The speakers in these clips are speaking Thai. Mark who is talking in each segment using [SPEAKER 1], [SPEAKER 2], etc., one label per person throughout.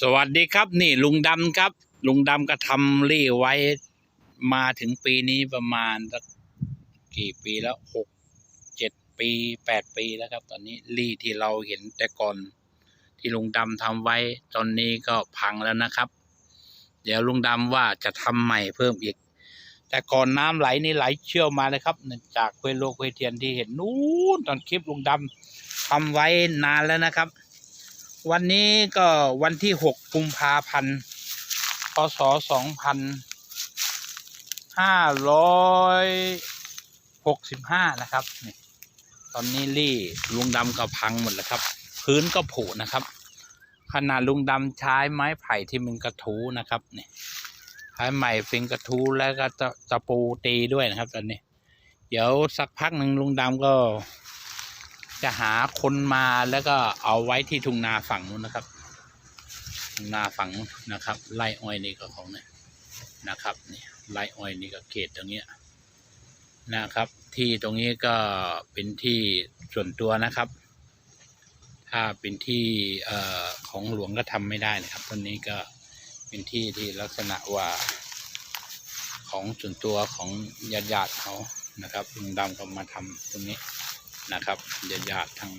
[SPEAKER 1] สวัสดีครับนี่ลุงดำครับ ลุงดำก็ทำรี่ไว้มาถึงปีนี้ประมาณสักกี่ปีแล้วหกเจ็ดปีแปดปีแล้วครับ ตอนนี้รี่ที่เราเห็นแต่ก่อนที่ลุงดำทำไว้ตอนนี้ก็พังแล้วนะครับ เดี๋ยวลุงดำว่าจะทำใหม่เพิ่มอีก แต่ก่อนน้ำไหลนี่ไหลเชี่ยวมาเลยครับจากเวโลกเวเทียนที่เห็นนู้นตอนคลิปลุงดำทำไว้นานแล้วนะครับ วันนี้ก็วันที่หกกุมภาพันธ์พศสองพันห้าร้อยหกสิบห้านะครับนี่ตอนนี้รี่ลุงดำก็พังหมดแล้วครับ พื้นก็ผุนะครับ ขนาดลุงดำใช้ไม้ไผ่ที่มันกระทูนะครับนี่ใช้ใหม่ฟิงกระทูแล้วก็ตะตะปูตีด้วยนะครับ ตอนนี้ เดี๋ยวสักพักหนึ่งลุงดำก็ จะหาคนมาแล้วก็เอาไว้ที่ทุ่งนาฝั่งนู้นนะครับ ทุ่งนาฝั่งนู้นนะครับไร่อ้อยนี่ก็ของเนี่ยนะครับนี่ไร่อ้อยนี่ก็เขตตรงเนี้ยนะครับ ที่ตรงนี้ก็เป็นที่ส่วนตัวนะครับ ถ้าเป็นที่เอ่อของหลวงก็ทำไม่ได้นะครับตรงนี้ก็เป็นที่ที่ลักษณะว่า ของส่วนตัวของญาติญาติเขานะครับลุงดำก็มาทำตรงนี้ นะครับญาติญาติทาง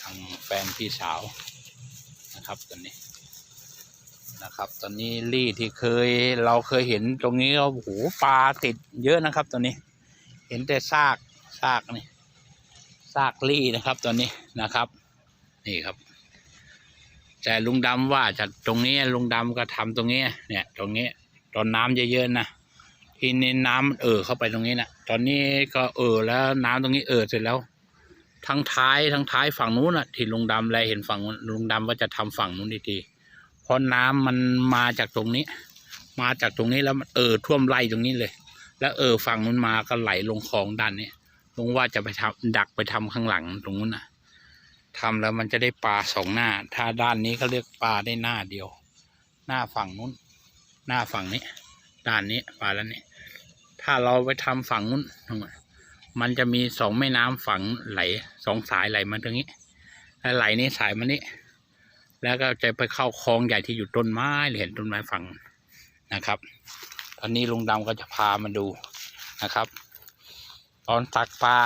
[SPEAKER 1] ทางแฟนพี่สาวนะครับตอนนี้นะครับ ตอนนี้รี่ที่เคยเราเคยเห็นตรงนี้ก็โอ้โหปลาติดเยอะนะครับตอนนี้ เห็นแต่ซากซากนี่ซากรี่นะครับตอนนี้นะครับ นี่ครับ แต่ลุงดำว่าจะตรงนี้ลุงดำก็ทำตรงนี้เนี่ย ตรงนี้ตอนน้ำเยอะๆนะ ทีนี้น้ำมันเอ่อเข้าไปตรงนี้นะตอนนี้ก็เอ่อแล้วน้ำตรงนี้เอ่อเสร็จแล้ว ทั้งท้ายทั้งท้ายฝั่งนู้นน่ะที่ลุงดำแลเห็นฝั่งลุงดำว่าจะทำฝั่งนู้นดีๆเพราะน้ำมันมาจากตรงนี้ มาจากตรงนี้แล้วมันเอ่อท่วมไร่ตรงนี้เลย แล้วเอ่อฝั่งนู้นมาก็ไหลลงคลองด้านนี้ลุงว่าจะไปทำดักไปทำข้างหลังตรงนู้นน่ะทำแล้วมันจะได้ปลาสองหน้า ถ้าด้านนี้เขาเรียกปลาได้หน้าเดียว หน้าฝั่งนู้น หน้าฝั่งนี้ ด้านนี้ปลาแล้วนี่ ถ้าเราไปทำฝั่งนู้นมันจะมีสองแม่น้ำฝั่งไหลสองสายไหลมาตรงนี้แล้วไหลนี้สายมานี้ แล้วก็จะไปเข้าคลองใหญ่ที่อยู่ต้นไม้เห็นต้นไม้ฝั่งนะครับ ตอนนี้ลุงดำก็จะพามาดูนะครับ ตอนตักปลา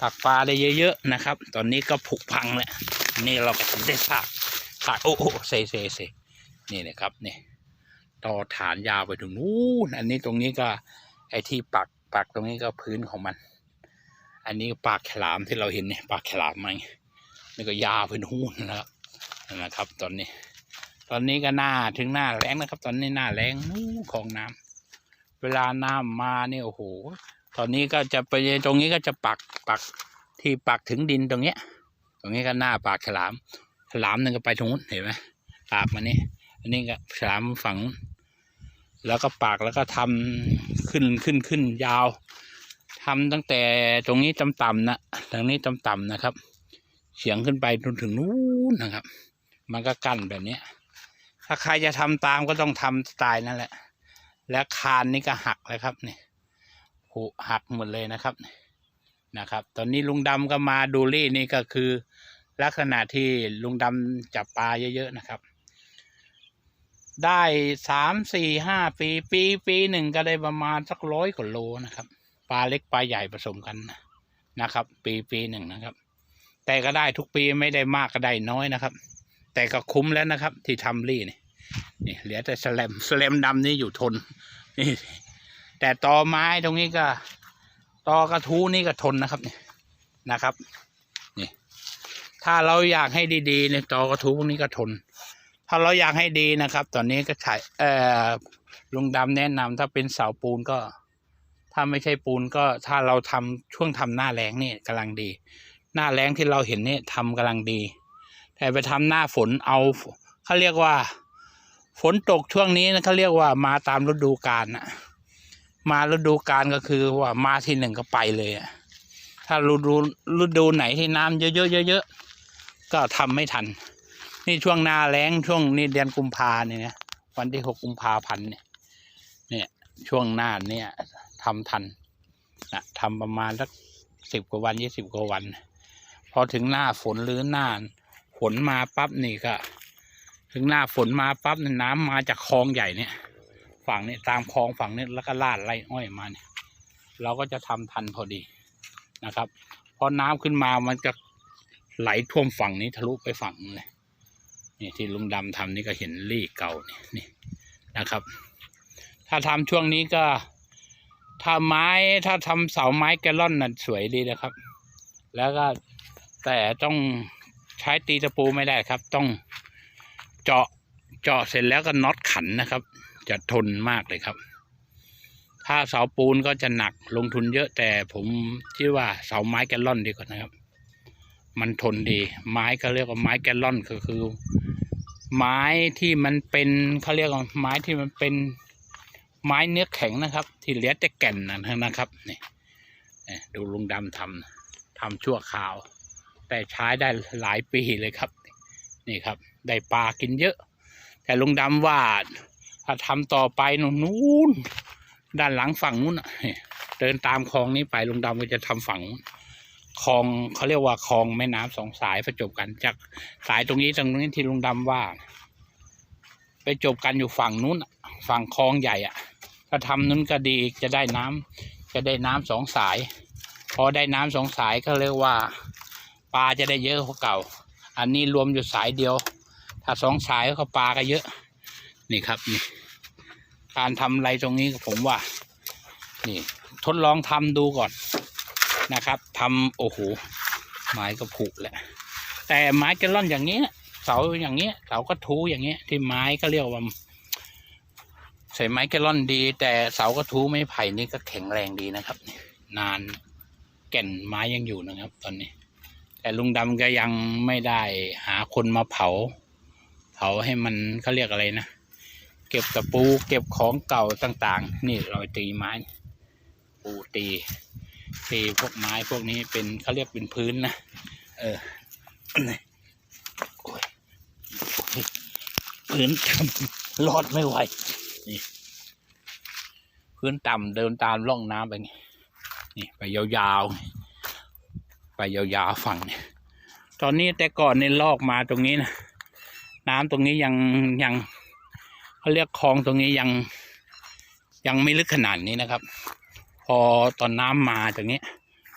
[SPEAKER 1] ตักปลาได้เยอะๆนะครับ ตอนนี้ก็ผุพังแล้วนี่เราก็ได้ซากซากโอ้โหเซเซเซนี่นะครับนี่ ต่อฐานยาวไปถึงนู้นอันนี้ตรงนี้ก็ ไอ้ที่ปักปักตรงนี้ก็พื้นของมัน อันนี้ปากฉลามที่เราเห็นเนี่ยปากฉลามมันนี่ก็ยาวไปนู้นนะครับนั่นนะครับ ตอนนี้ ตอนนี้ก็หน้าถึงหน้าแรงนะครับ ตอนนี้หน้าแรงนู้นของน้ำเวลาน้ำมาเนี่ยโอ้โหตอนนี้ก็จะไปตรงนี้ก็จะปักปักที่ปักถึงดินตรงเนี้ย ตรงนี้ก็หน้าปากฉลาม ฉลามนึงก็ไปตรงนู้นเห็นไหมปากมันนี่อันนี้ก็ฉลามฝัง แล้วก็ปากแล้วก็ทำขึ้นขึ้นขึ้นยาวทำตั้งแต่ตรงนี้ต่ำๆนะตรงนี้ต่ำๆนะครับเฉียงขึ้นไปจนถึงนู้นนะครับ มันก็กั้นแบบเนี้ยถ้าใครจะทำตามก็ต้องทำสไตล์นั่นแหละ แล้วคานนี่ก็หักเลยครับนี่ผุหักหมดเลยนะครับนะครับ ตอนนี้ลุงดำก็มาดูรี่นี่ก็คือ ลักษณะที่ลุงดำจับปลาเยอะๆนะครับ ได้สามสี่ห้าปีปีปีหนึ่งก็ได้ประมาณสักร้อยกว่าโลนะครับปลาเล็กปลาใหญ่ผสมกันนะครับ ปีปีหนึ่งนะครับ แต่ก็ได้ทุกปีไม่ได้มากก็ได้น้อยนะครับ แต่ก็คุ้มแล้วนะครับ ที่ทำรี่นี่นี่เหลือแต่สแลมสแลมดำนี่อยู่ทนนี่แต่ตอไม้ตรงนี้ก็ตอกระทู้นี่ก็ทนนะครับนี่นะครับนี่ถ้าเราอยากให้ดีๆเนี่ยตอกระทู้พวกนี้ก็ทน ถ้าเราอยากให้ดีนะครับ ตอนนี้ก็ใช้เอ่อลุงดำแนะนำถ้าเป็นเสาปูนก็ ถ้าไม่ใช่ปูนก็ถ้าเราทำช่วงทำหน้าแรงนี่กำลังดี หน้าแรงที่เราเห็นนี่ทำกำลังดี แต่ไปทำหน้าฝนเอาเขาเรียกว่า ฝนตกช่วงนี้นะเขาเรียกว่ามาตามฤดูกาลนะมาฤดูกาลก็คือว่ามาที่หนึ่งก็ไปเลยอะถ้าฤดูฤดูไหนที่น้ำเยอะๆเยอะๆก็ทำไม่ทัน นี่ช่วงหน้าแล้งช่วงนี่เดือนกุมภาเนี่ยนะวันที่หกกุมภาพันธ์เนี่ย เนี่ยช่วงหน้าเนี่ยทำทันนะทำประมาณสักสิบกว่าวันยี่สิบกว่าวัน พอถึงหน้าฝนหรือหน้าฝนมาปั๊บนี่ก็ ถึงหน้าฝนมาปั๊บนี่ยน้ำมาจากคลองใหญ่เนี่ย ฝั่งนี้ตามคลองฝั่งนี้แล้วก็ลาดไล่อ้อยมาเนี่ยเราก็จะทำทันพอดีนะครับพอน้ำขึ้นมามันจะไหลท่วมฝั่งนี้ทะลุไปฝั่งเลย นี่ที่ลุงดำทำนี่ก็เห็นรี่เก่านี่นี่นะครับ ถ้าทำช่วงนี้ก็ถ้าไม้ถ้าทำเสาไม้แกลลอนน่ะสวยดีนะครับ แล้วก็แต่ต้องใช้ตีตะปูไม่ได้ครับ ต้องเจาะเจาะเสร็จแล้วก็น็อตขันนะครับ จะทนมากเลยครับ ถ้าเสาปูนก็จะหนักลงทุนเยอะแต่ผมคิดว่าเสาไม้แกลลอนดีกว่านะครับ มันทนดี ไม้ก็เรียกว่าไม้แกลลอนก็คือ ไม้ที่มันเป็นเขาเรียกว่าไม้ที่มันเป็นไม้เนื้อแข็งนะครับ ที่เหลือแต่แก่นนะนะครับนี่นี่ดูลุงดำทำทำชั่วคราว แต่ใช้ได้หลายปีเลยครับ นี่ครับ ได้ปลากินเยอะ แต่ลุงดำว่าถ้าทำต่อไปนู่นนู้นด้านหลังฝั่งนู้นน่ะเดินตามคลองนี้ไปลุงดำก็จะทำฝั่งนู้น คลองเขาเรียกว่าคลองแม่น้ำสองสายประจบกัน จากสายตรงนี้ตรงนี้ที่ลุงดำว่า ไปจบกันอยู่ฝั่งนู้น ฝั่งคลองใหญ่อะถ้าทำนู้นก็ดีจะได้น้ำจะได้น้ำสองสาย พอได้น้ำสองสายก็เรียกว่าปลาจะได้เยอะกว่าเก่า อันนี้รวมอยู่สายเดียว ถ้าสองสายก็ปลาก็เยอะ นี่ครับนี่การทำอะไรตรงนี้ผมว่า นี่ ทดลองทำดูก่อน นะครับทำโอ้โหไม้ก็ผุแหละ แต่ไม้แกลลอนอย่างเงี้ย เสาอย่างเงี้ยเสากระทูอย่างเงี้ย ที่ไม้ก็เรียกว่าใส่ไม้แกลลอนดี แต่เสากระทูไม้ไผ่นี่ก็แข็งแรงดีนะครับนี่นานแก่นไม้ยังอยู่นะครับ ตอนนี้ แต่ลุงดำก็ยังไม่ได้หาคนมาเผา เผาให้มันเขาเรียกอะไรนะเก็บตะปูเก็บของเก่าต่าง ๆ นี่รอยตีไม้ปูตี ตีพวกไม้พวกนี้เป็นเขาเรียกเป็นพื้นนะ เออโอ้ยพื้นต่ำรอดไม่ไหวนี่พื้นต่ำเดินตามร่องน้ำไปนี่นี่ไปยาวๆ ไปยาวๆฝั่งเนี่ยตอนนี้แต่ก่อนเนี่ยลอกมาตรงนี้นะน้ำตรงนี้ยังยังเขาเรียกคลองตรงนี้ยังยังไม่ลึกขนาดนี้นะครับ พอตอนน้ำมาตรงนี้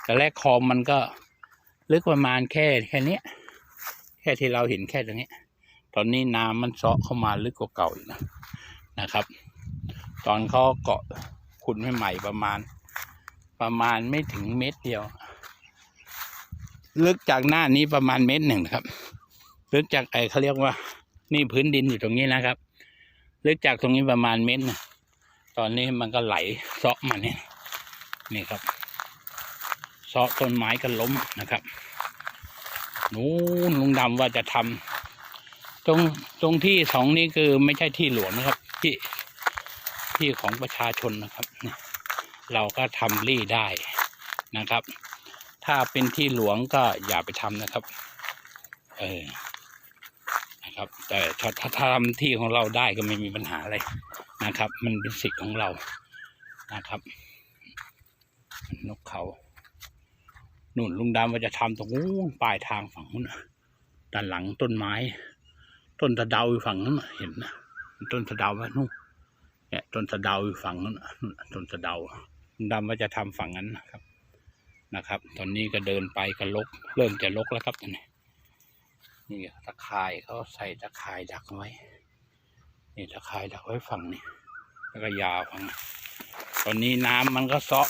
[SPEAKER 1] แต่แรกคลองมันก็ลึกประมาณแค่แค่นี้แค่ที่เราเห็นแค่ตรงนี้ ตอนนี้น้ำมันเซาะเข้ามาลึกกว่าเก่าอีกนะนะครับ ตอนเขาเกาะขุดใหม่ๆประมาณ ประมาณไม่ถึงเมตรเดียว ลึกจากหน้านี้ประมาณเมตรหนึ่งนะครับ ลึกจากไอเขาเรียกว่า นี่พื้นดินอยู่ตรงนี้นะครับ ลึกจากตรงนี้ประมาณเมตรนะตอนนี้มันก็ไหลเซาะมาเนี่ย นี่ครับเซาะต้นไม้ก็ล้มนะครับนู้นลุงดำว่าจะทำตรงตรงที่สองนี้คือไม่ใช่ที่หลวงนะครับที่ที่ของประชาชนนะครับ เราก็ทำรี่ได้นะครับ ถ้าเป็นที่หลวงก็อย่าไปทำนะครับ เออนะครับ แต่ถ้าถ้าทำที่ของเราได้ก็ไม่มีปัญหาอะไรนะครับ มันเป็นสิทธิ์ของเรานะครับ นกเขานู่นลุงดำว่าจะทำตรงนู้นปลายทางฝั่งนู้นด้านหลังต้นไม้ ต้นสะเดาอยู่ฝั่งนู้นเห็นนะต้นสะเดาไหมนู่นเนี่ยต้นสะเดาอยู่ฝั่งนู้นต้นสะเดาลุงดำว่าจะทำฝั่งนั้นนะครับนะครับ ตอนนี้ก็เดินไปก็ลก เริ่มจะลกแล้วครับตอนนี้นี่ตะข่ายเขาใส่ตะข่ายดักไว้ นี่ตะข่ายดักไว้ฝั่งนี้ แล้วก็ยาวฝั่ง ตอนนี้น้ำมันก็เซาะ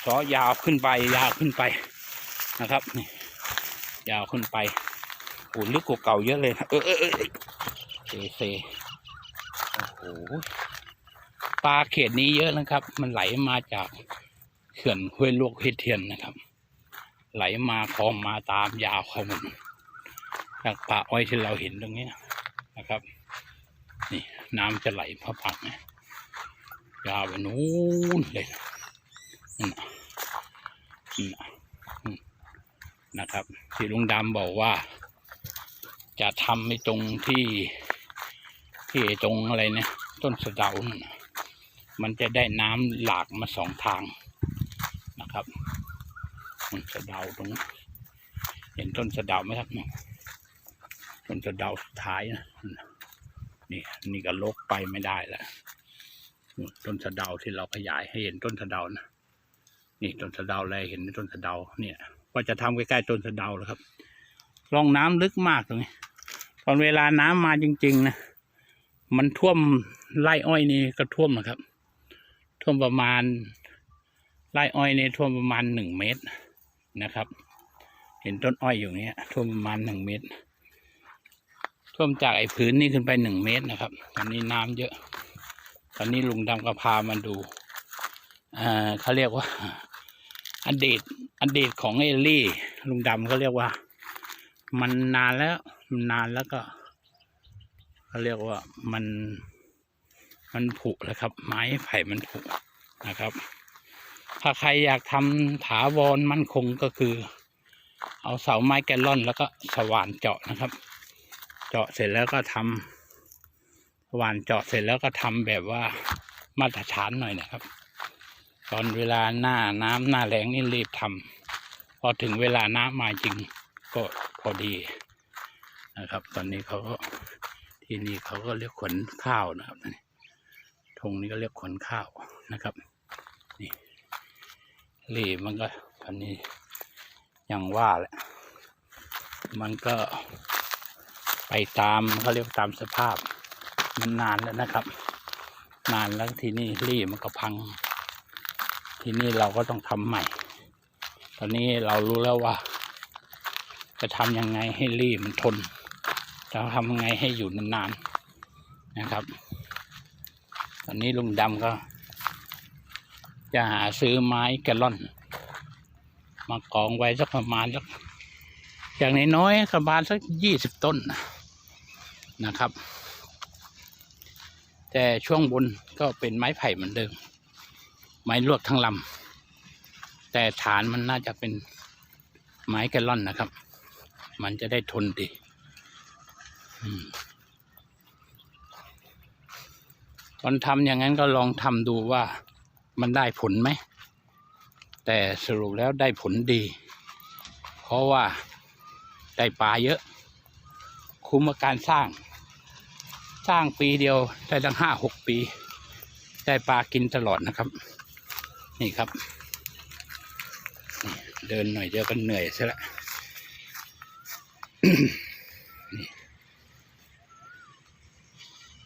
[SPEAKER 1] เซาะยาวขึ้นไป ยาวขึ้นไปนะครับนี่ยาวขึ้นไปโอ้ลึกกว่าเก่าเยอะเลยนะเออเออเออเซเซโอ้โหปลาเขตนี้เยอะนะครับ มันไหลมาจากเขื่อนห้วยลวกห้วยเทียนนะครับ ไหลมาคลองมาตามยาวขาหมดจากป่าอ้อยที่เราเห็นตรงนี้นะครับ นี่น้ำจะไหลพระปักเนี่ยยาวไปนู้นเลยนะ นะครับ ที่ลุงดำบอกว่า จะทำในตรงที่ที่ตรงอะไรเนี่ยต้นสะเดามันจะได้น้ำหลากมาสองทางนะครับต้นสะเดาตรงนี้เห็นต้นสะเดาไหมครับต้นสะเดาสุดท้ายนะนี่นี่ก็ลกไปไม่ได้แล้วต้นสะเดาที่เราขยายให้เห็นต้นสะเดานะ นี่ต้นสะเดาเลยเห็นต้นสะเดาเนี่ยว่าจะทำใกล้ๆต้นสะเดาแล้วครับร่องน้ำลึกมากตรงนี้ตอนเวลาน้ำมาจริง ๆ นะมันท่วมไร่อ้อยนี่ก็ท่วมนะครับ ท่วมประมาณไร่อ้อยนี่ท่วมประมาณหนึ่งเมตรนะครับ เห็นต้นอ้อยอยู่เนี้ยท่วมประมาณหนึ่งเมตร ท่วมจากไอ้พื้นนี่ขึ้นไปหนึ่งเมตรนะครับ ตอนนี้น้ำเยอะ ตอนนี้ลุงดำก็พามาดูอ่าเขาเรียกว่า อดีตอดีตของเอลลี่ลุงดำเขาเรียกว่า มันนานแล้วมันนานแล้วก็เขาเรียกว่ามันมันผุแล้วครับ ไม้ไผ่มันผุนะครับ ถ้าใครอยากทำถาวรมั่นคงก็คือ เอาเสาไม้แกลลอนแล้วก็สว่านเจาะนะครับ เจาะเสร็จแล้วก็ทำสว่านเจาะเสร็จแล้วก็ทำแบบว่ามาตรฐานหน่อยนะครับ ตอนเวลาหน้าน้ำหน้าแรงนี่รีบทำพอถึงเวลาน้ำมาจริงก็พอดีนะครับ ตอนนี้เขาก็ที่นี่เขาก็เรียกขนข้าวนะครับนี่ธงนี้ก็เรียกขนข้าวนะครับนี่รีมันก็ตอนนี้อย่างว่าแหละมันก็ไปตามเขาเรียกตามสภาพ มันนานแล้วนะครับ นานแล้วที่นี้รีมันก็พัง ทีนี้เราก็ต้องทำใหม่ ตอนนี้เรารู้แล้วว่า จะทำยังไงให้รีมันทน จะทำยังไงให้อยู่นานๆนะครับ ตอนนี้ลุงดำก็ จะหาซื้อไม้แกลลอน มากองไว้สักประมาณสักอย่างน้อยๆประมาณสักยี่สิบต้นนะครับ แต่ช่วงบนก็เป็นไม้ไผ่เหมือนเดิม ไม้ลวดทั้งลำแต่ฐานมันน่าจะเป็นไม้แกลลอนนะครับ มันจะได้ทนดีตอนทำอย่างนั้นก็ลองทำดูว่ามันได้ผลไหม แต่สรุปแล้วได้ผลดี เพราะว่าได้ปลาเยอะ คุ้มกับการสร้าง สร้างปีเดียวได้ตั้งห้าหกปี ได้ปลากินตลอดนะครับ นี่ครับ เดินหน่อยเดียวก็เหนื่อยซะละ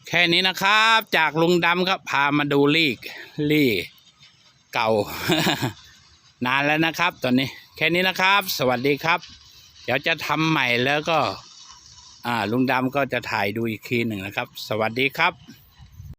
[SPEAKER 1] แค่นี้นะครับ จากลุงดำครับพามาดูลีกลี่เก่า นานแล้วนะครับ ตอนนี้ แค่นี้นะครับ สวัสดีครับ เดี๋ยวจะทำใหม่แล้วก็ อ่าลุงดำก็จะถ่ายดูอีกทีหนึ่งนะครับ สวัสดีครับ